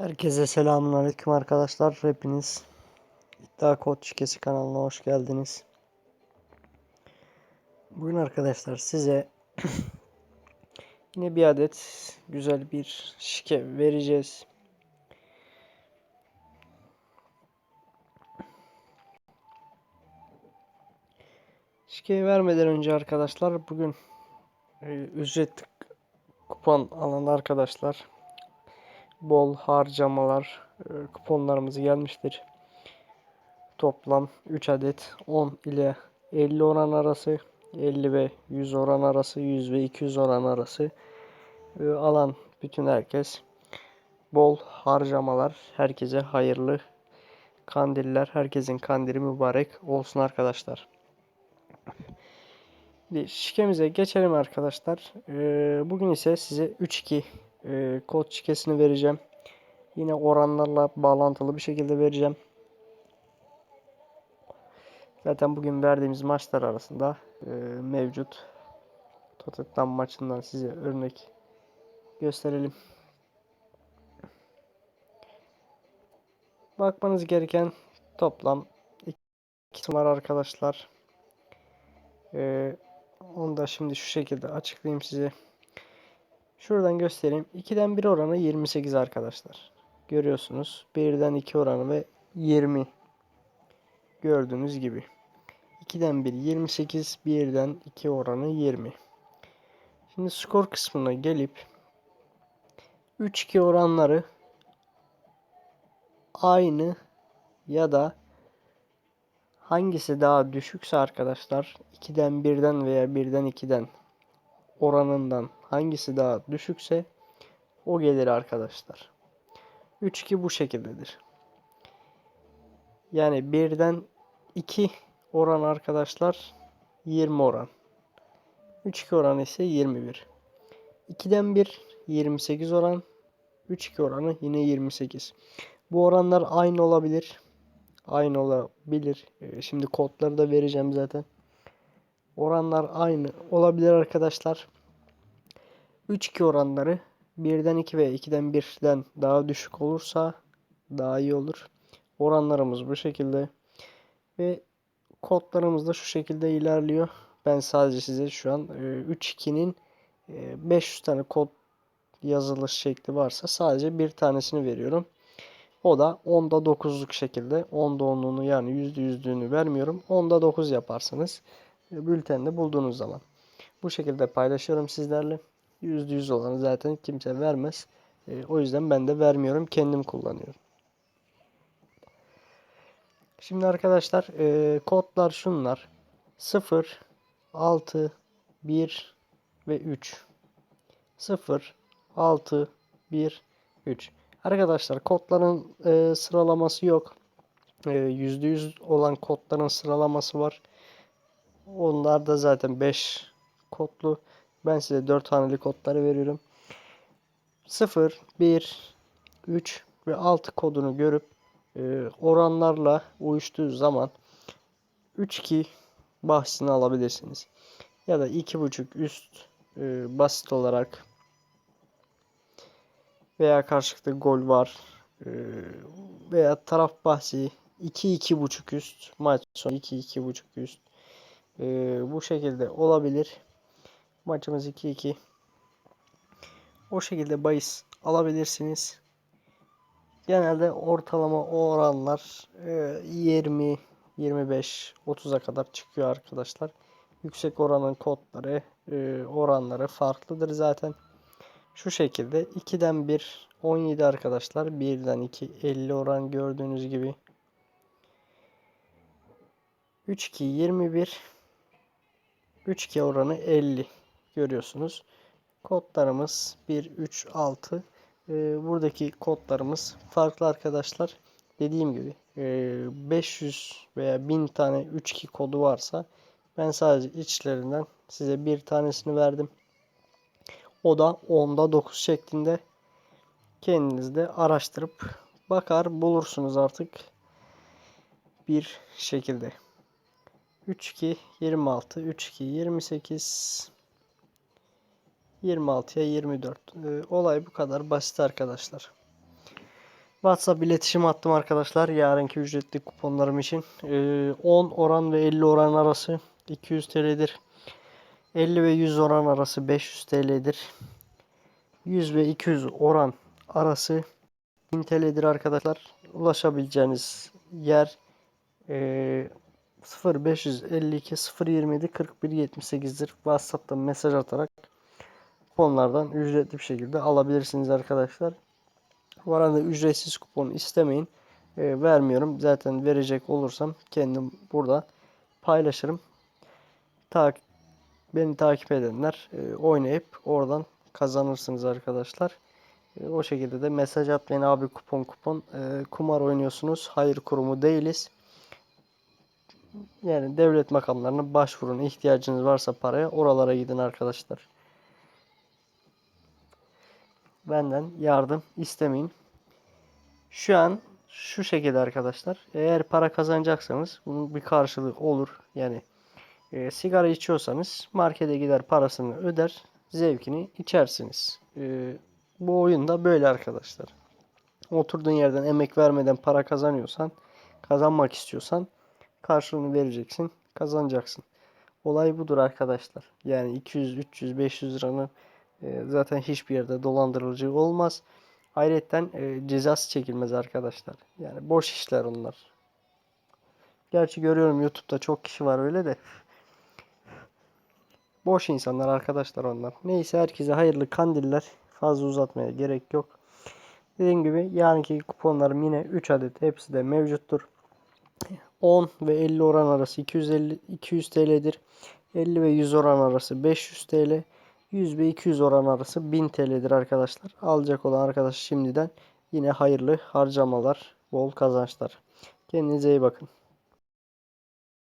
Herkese selamünaleyküm arkadaşlar. Hepiniz İddia Kod Şikesi kanalına hoş geldiniz. Bugün arkadaşlar size yine bir adet güzel bir şike vereceğiz. Şikeyi vermeden önce arkadaşlar bugün e, ücretli kupon alan arkadaşlar bol harcamalar e, kuponlarımız gelmiştir. Toplam 3 adet 10 ile 50 oran arası 50 ve 100 oran arası 100 ve 200 oran arası e, alan bütün herkes bol harcamalar herkese hayırlı kandiller herkesin kandili mübarek olsun arkadaşlar. Şikemize geçelim arkadaşlar. E, bugün ise size 3-2 e, kod şikesini vereceğim. Yine oranlarla bağlantılı bir şekilde vereceğim. Zaten bugün verdiğimiz maçlar arasında e, mevcut. Tottenham maçından size örnek gösterelim. Bakmanız gereken toplam iki var arkadaşlar. Ee, onu da şimdi şu şekilde açıklayayım size. Şuradan göstereyim. 2'den 1 oranı 28 arkadaşlar. Görüyorsunuz. 1'den 2 oranı ve 20. Gördüğünüz gibi. 2'den 1 28, 1'den 2 oranı 20. Şimdi skor kısmına gelip 3-2 oranları aynı ya da hangisi daha düşükse arkadaşlar 2'den 1'den veya 1'den 2'den oranından hangisi daha düşükse o gelir arkadaşlar. 3-2 bu şekildedir. Yani 1'den 2 oran arkadaşlar 20 oran. 3-2 oran ise 21. 2'den 1 28 oran. 3-2 oranı yine 28. Bu oranlar aynı olabilir. Aynı olabilir. Ee, Şimdi kodları da vereceğim zaten. Oranlar aynı olabilir arkadaşlar. 3-2 oranları 1'den 2 ve 2'den 1'den daha düşük olursa daha iyi olur. Oranlarımız bu şekilde. Ve kodlarımız da şu şekilde ilerliyor. Ben sadece size şu an 3-2'nin 500 tane kod yazılış şekli varsa sadece bir tanesini veriyorum. O da 10'da 9'luk şekilde 10'da 10'luğunu yani %100'lüğünü vermiyorum. 10'da 9 yaparsınız. Bültende bulduğunuz zaman. Bu şekilde paylaşıyorum sizlerle. %100 olanı zaten kimse vermez. E, o yüzden ben de vermiyorum. Kendim kullanıyorum. Şimdi arkadaşlar e, kodlar şunlar. 0, 6, 1 ve 3. 0, 6, 1, 3. Arkadaşlar kodların e, sıralaması yok. E, %100 olan kodların sıralaması var. Onlar da zaten 5 kodlu. Ben size 4 haneli kodları veriyorum. 0, 1, 3 ve 6 kodunu görüp e, oranlarla uyuştuğu zaman 3-2 bahsini alabilirsiniz. Ya da 2.5 üst e, basit olarak veya karşılıklı gol var e, veya taraf bahsi 2-2.5 üst maç sonu 2-2.5 üst e, bu şekilde olabilir. Maçımız 2-2. O şekilde bahis alabilirsiniz. Genelde ortalama oranlar 20, 25, 30'a kadar çıkıyor arkadaşlar. Yüksek oranın kodları, e, oranları farklıdır zaten. Şu şekilde 2'den 1 17 arkadaşlar. 1'den 2 50 oran gördüğünüz gibi. 3 2 21 3 2 oranı 50 görüyorsunuz. Kodlarımız 1 3 6 e, buradaki kodlarımız farklı arkadaşlar. Dediğim gibi e, 500 veya 1000 tane 3-2 kodu varsa ben sadece içlerinden size bir tanesini verdim. O da 10'da 9 şeklinde kendiniz de araştırıp bakar bulursunuz artık bir şekilde. 3-2 26 3-2 28 26'ya 24. Ee, olay bu kadar basit arkadaşlar. WhatsApp iletişim attım arkadaşlar. Yarınki ücretli kuponlarım için. Ee, 10 oran ve 50 oran arası 200 TL'dir. 50 ve 100 oran arası 500 TL'dir. 100 ve 200 oran arası 1000 TL'dir arkadaşlar. Ulaşabileceğiniz yer e, 0552 027 41 78'dir. WhatsApp'tan mesaj atarak kuponlardan ücretli bir şekilde alabilirsiniz arkadaşlar. Bu arada ücretsiz kupon istemeyin. E, vermiyorum. Zaten verecek olursam kendim burada paylaşırım. Ta beni takip edenler e, oynayıp oradan kazanırsınız arkadaşlar. E, o şekilde de mesaj atmayın abi kupon kupon. E, kumar oynuyorsunuz. Hayır kurumu değiliz. Yani devlet makamlarına başvurun. İhtiyacınız varsa paraya oralara gidin arkadaşlar. Benden yardım istemeyin. Şu an şu şekilde arkadaşlar. Eğer para kazanacaksanız bunun bir karşılığı olur. Yani e, sigara içiyorsanız markete gider parasını öder. Zevkini içersiniz. E, bu oyunda böyle arkadaşlar. Oturduğun yerden emek vermeden para kazanıyorsan, kazanmak istiyorsan karşılığını vereceksin, kazanacaksın. Olay budur arkadaşlar. Yani 200, 300, 500 liranın e, zaten hiçbir yerde dolandırıcı olmaz. Ayrıca e, cezası çekilmez arkadaşlar. Yani boş işler onlar. Gerçi görüyorum YouTube'da çok kişi var öyle de. Boş insanlar arkadaşlar onlar. Neyse herkese hayırlı kandiller. Fazla uzatmaya gerek yok. Dediğim gibi yarınki kuponlarım yine 3 adet hepsi de mevcuttur. 10 ve 50 oran arası 250 200 TL'dir. 50 ve 100 oran arası 500 TL. 100 ve 200 oran arası 1000 TL'dir arkadaşlar. Alacak olan arkadaş şimdiden yine hayırlı harcamalar, bol kazançlar. Kendinize iyi bakın.